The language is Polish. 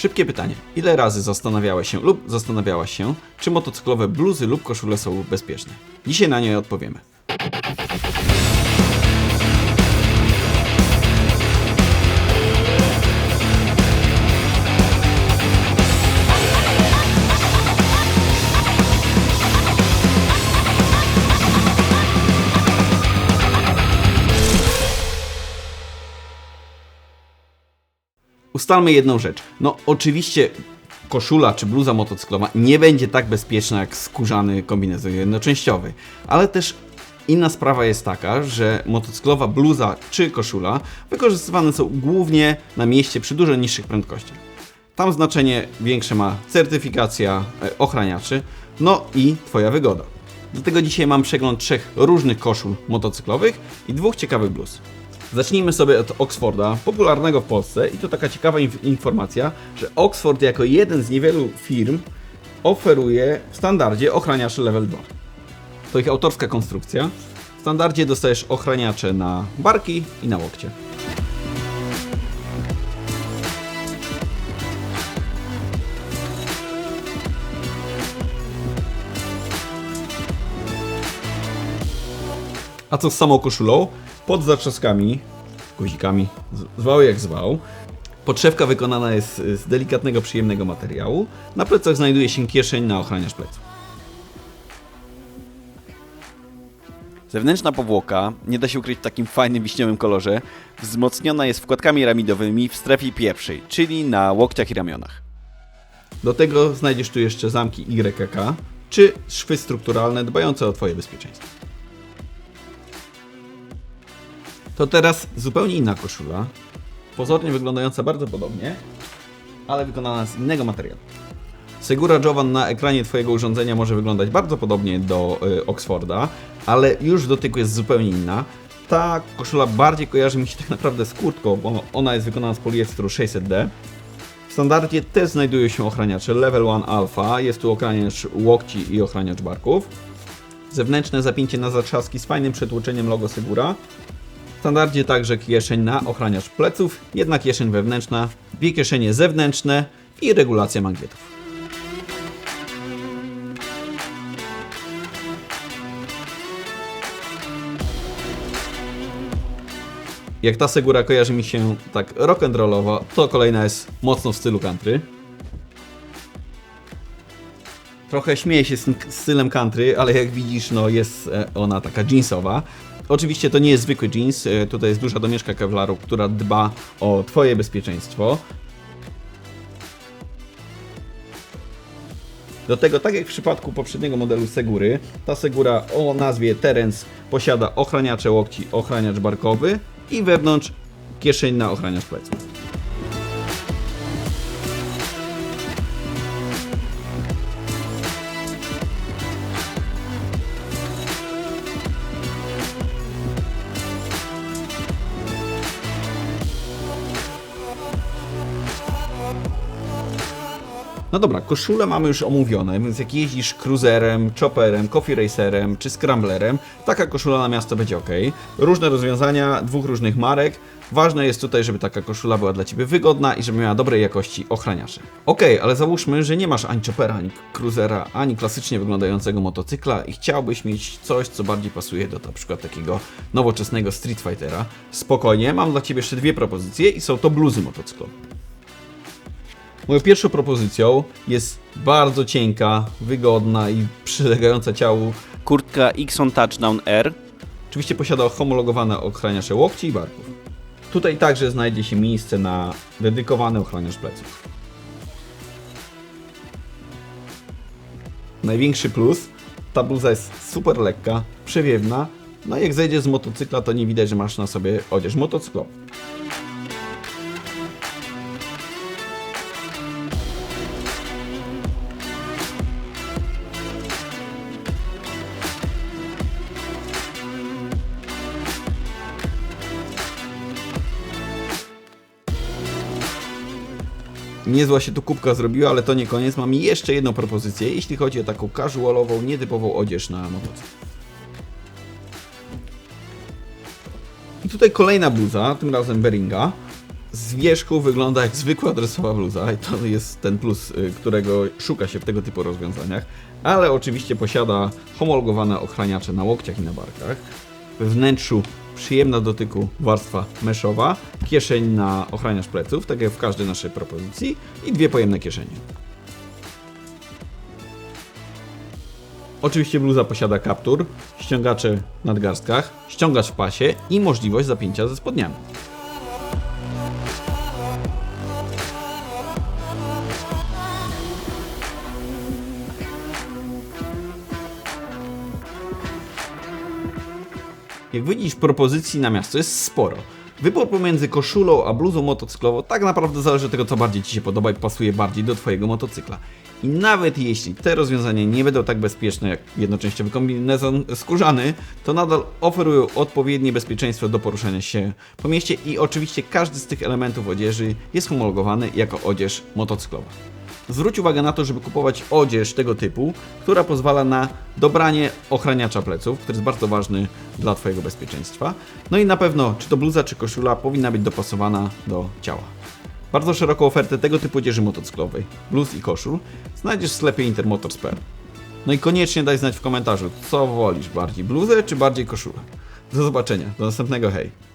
Szybkie pytanie. Ile razy zastanawiałeś się lub zastanawiałaś się, czy motocyklowe bluzy lub koszule są bezpieczne? Dzisiaj na nie odpowiemy. Ustalmy jedną rzecz. No, oczywiście koszula czy bluza motocyklowa nie będzie tak bezpieczna jak skórzany kombinezon jednoczęściowy, ale też inna sprawa jest taka, że motocyklowa bluza czy koszula wykorzystywane są głównie na mieście przy dużo niższych prędkościach. Tam znaczenie większe ma certyfikacja e, ochraniaczy, no i Twoja wygoda. Dlatego dzisiaj mam przegląd trzech różnych koszul motocyklowych i dwóch ciekawych bluz. Zacznijmy sobie od Oxforda, popularnego w Polsce i to taka ciekawa inf- informacja, że Oxford jako jeden z niewielu firm oferuje w standardzie ochraniacze level 2. To ich autorska konstrukcja. W standardzie dostajesz ochraniacze na barki i na łokcie. A co z samą koszulą? Pod zatrzaskami, guzikami, zwał jak zwał. Podszewka wykonana jest z delikatnego, przyjemnego materiału. Na plecach znajduje się kieszeń na ochraniacz pleców. Zewnętrzna powłoka, nie da się ukryć w takim fajnym wiśniowym kolorze, wzmocniona jest wkładkami ramidowymi w strefie pierwszej, czyli na łokciach i ramionach. Do tego znajdziesz tu jeszcze zamki YKK, czy szwy strukturalne dbające o Twoje bezpieczeństwo. To teraz zupełnie inna koszula, pozornie wyglądająca bardzo podobnie, ale wykonana z innego materiału. Segura Jovan na ekranie Twojego urządzenia może wyglądać bardzo podobnie do y, Oxforda, ale już w dotyku jest zupełnie inna. Ta koszula bardziej kojarzy mi się tak naprawdę z kurtką, bo ona jest wykonana z poliestru 600D. W standardzie też znajdują się ochraniacze Level 1 Alpha, jest tu ochraniacz łokci i ochraniacz barków. Zewnętrzne zapięcie na zatrzaski z fajnym przetłoczeniem logo Segura. Standardzie także kieszeń na ochraniacz pleców, jedna kieszeń wewnętrzna, dwie kieszenie zewnętrzne i regulacja mangietów. Jak ta Segura kojarzy mi się tak rock'n'rollowo, to kolejna jest mocno w stylu country. Trochę śmieje się z stylem country, ale jak widzisz, no jest e, ona taka jeansowa. Oczywiście to nie jest zwykły jeans, e, tutaj jest duża domieszka kevlaru, która dba o Twoje bezpieczeństwo. Do tego, tak jak w przypadku poprzedniego modelu Segury, ta Segura o nazwie Terence posiada ochraniacze łokci, ochraniacz barkowy i wewnątrz kieszeń na ochraniacz pleców. No dobra, koszule mamy już omówione, więc jak jeździsz cruiserem, chopperem, coffee racerem czy scramblerem, taka koszula na miasto będzie ok. Różne rozwiązania, dwóch różnych marek. Ważne jest tutaj, żeby taka koszula była dla Ciebie wygodna i żeby miała dobrej jakości ochraniacze. Ok, ale załóżmy, że nie masz ani choppera, ani cruisera, ani klasycznie wyglądającego motocykla i chciałbyś mieć coś, co bardziej pasuje do na przykład takiego nowoczesnego Street Fightera. Spokojnie, mam dla Ciebie jeszcze dwie propozycje i są to bluzy motocyklowe. Moją pierwszą propozycją jest bardzo cienka, wygodna i przylegająca ciału. Kurtka Xon Touchdown R. Oczywiście posiada homologowane ochraniacze łokci i barków. Tutaj także znajdzie się miejsce na dedykowany ochraniacz pleców. Największy plus, ta bluza jest super lekka, przewiewna, no i jak zejdziesz z motocykla, to nie widać, że masz na sobie odzież motocyklową. Niezła się tu kubka zrobiła, ale to nie koniec. Mam jeszcze jedną propozycję, jeśli chodzi o taką casualową, nietypową odzież na motocykl. I tutaj kolejna bluza, tym razem Beringa. z wierzchu wygląda jak zwykła dresowa bluza i to jest ten plus, y, którego szuka się w tego typu rozwiązaniach, ale oczywiście posiada homologowane ochraniacze na łokciach i na barkach. We wnętrzu przyjemna do dotyku warstwa meszowa, kieszeń na ochraniacz pleców, tak jak w każdej naszej propozycji i dwie pojemne kieszenie. Oczywiście bluza posiada kaptur, ściągacze w nadgarstkach, ściągacz w pasie i możliwość zapięcia ze spodniami. Jak widzisz, propozycji na miasto jest sporo. Wybór pomiędzy koszulą a bluzą motocyklową tak naprawdę zależy od tego, co bardziej Ci się podoba i pasuje bardziej do Twojego motocykla. I nawet jeśli te rozwiązania nie będą tak bezpieczne jak jednoczęściowy kombinezon skórzany, to nadal oferują odpowiednie bezpieczeństwo do poruszania się po mieście i oczywiście każdy z tych elementów odzieży jest homologowany jako odzież motocyklowa. Zwróć uwagę na to, żeby kupować odzież tego typu, która pozwala na dobranie ochraniacza pleców, który jest bardzo ważny dla Twojego bezpieczeństwa. No i na pewno, czy to bluza, czy koszula, powinna być dopasowana do ciała. Bardzo szeroką ofertę tego typu odzieży motocyklowej, bluz i koszul, znajdziesz w sklepie Intermotors.pl. No i koniecznie daj znać w komentarzu, co wolisz, bardziej bluzę czy bardziej koszulę. Do zobaczenia, do następnego, hej!